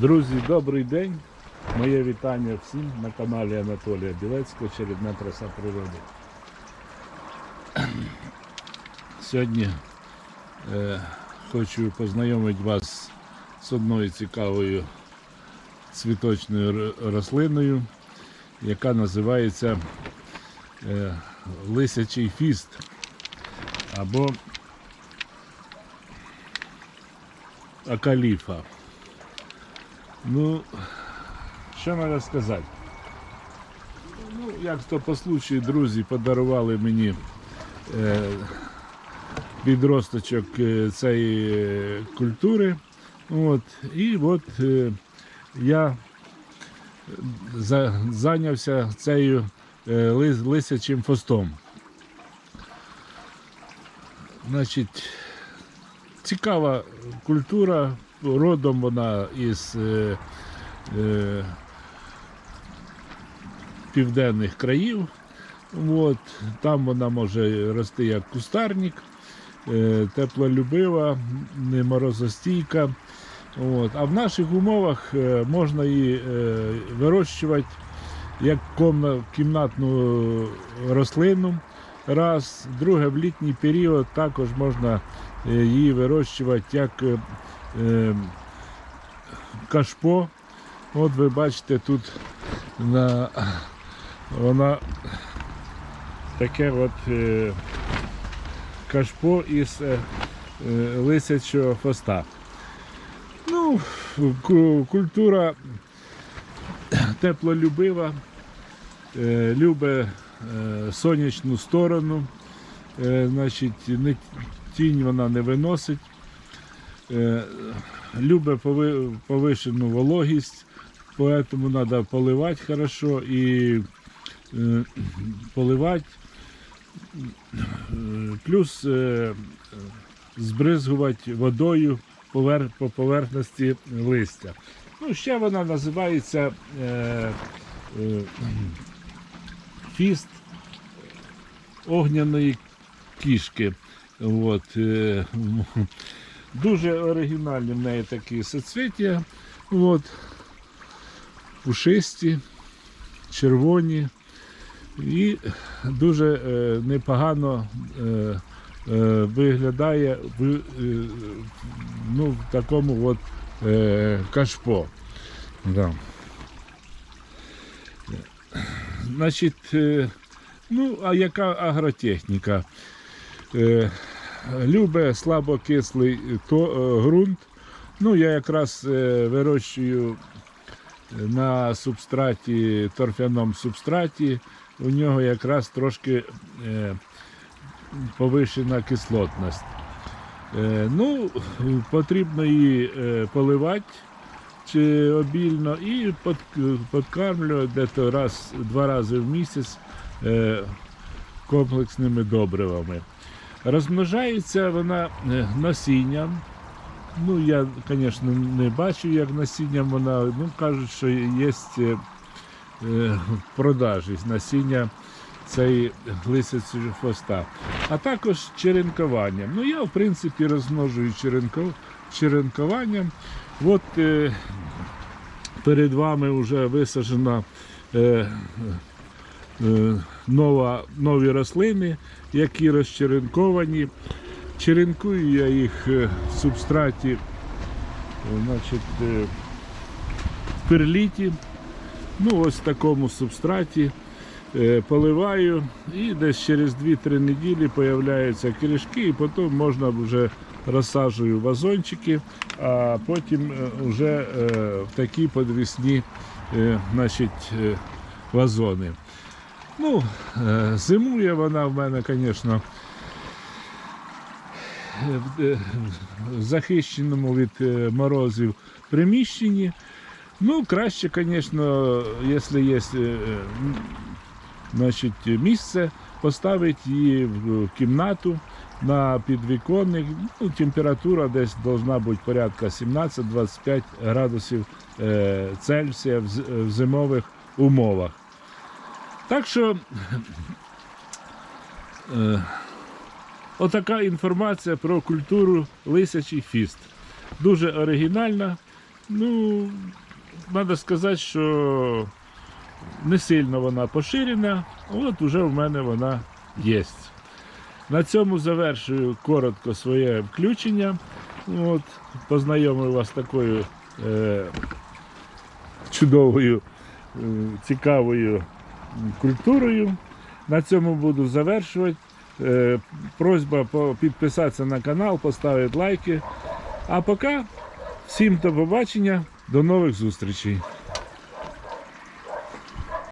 Друзі, добрий день. Моє вітання всім на каналі Анатолія Білецького Чередна краса природи. Сьогодні е, хочу познайомити вас з одною цікавою цвіточною рослиною, яка називається е, лисячий фіст або акаліфа. Ну, що треба сказати? Ну, як то по случаю друзі подарували мені е, підросточок е, цієї е, культури. От, і от е, я за, зайнявся цією е, лис, лисячим фостом. Значить, цікава культура, родом вона із е, е, південних країв. От, там вона може рости як кустарник, е, теплолюбива, морозостійка. От. А в наших умовах е, можна її е, вирощувати як кімнатну рослину. Раз, друге, в літній період також можна е, її вирощувати як кашпо. От ви бачите тут на, вона таке от е, кашпо із е, е, лисячого фоста. Ну, культура теплолюбива, е, любить е, сонячну сторону, е, значить, не, тінь вона не виносить, любить пови, повишену вологість, поэтому треба поливати хорошо і е, поливати, е, плюс е, збризгувати водою по поверхності листя. Ну, ще вона називається е, е, фіст огняної кішки. От, е, дуже оригінальні в неї такі соцвіття. От, пушисті, червоні і дуже е, непогано е, е, виглядає в, е, ну, в такому от е, кашпо. Да. Значить, е, ну, а яка агротехніка? Е, любе слабокислий е, ґрунт. Ну, я якраз е, вирощую на субстраті, торфяному субстраті. У нього якраз трошки е, повищена кислотність. Е, ну, потрібно її е, поливати чи обільно і под, подкармлювати десь раз, два рази в місяць е, комплексними добривами. Розмножається вона е, насінням. Ну, я, звісно, не бачу, як насінням вона. Ну, кажуть, що є е, е, в продажі насіння цієї лисиці хвоста. А також черенкуванням. Ну, я, в принципі, розмножую черенкуванням. От перед вами вже висаджена нова, нові рослини, які розчеренковані. Черенкую я їх е, в субстраті е, значить, е, в перліті. Ну, ось в такому субстраті. Е, Поливаю і десь через 2-3 неділі з'являються кришки, і потім можна вже розсаджую вазончики, а потім е, вже е, в такі подвісні е, значить, е, вазони. Ну, е, зимує вона в мене, звісно, в е, захищеному від е, морозів приміщенні. Ну, краще, звісно, якщо є е, значить, місце, поставити її в кімнату на підвіконник. Ну, температура десь повинна бути порядка 17-25 градусів е, Цельсія в зимових умовах. Так що е, отака інформація про культуру лисячий фіст. Дуже оригінальна, Ну, треба сказати, що не сильно вона поширена, от уже в мене вона є. На цьому завершую коротко своє включення. От, познайомив вас з такою е, чудовою, е, цікавою культурою. На цьому буду завершувати. Е, просьба підписатися на канал, поставити лайки. А поки всім до побачення, до нових зустрічей.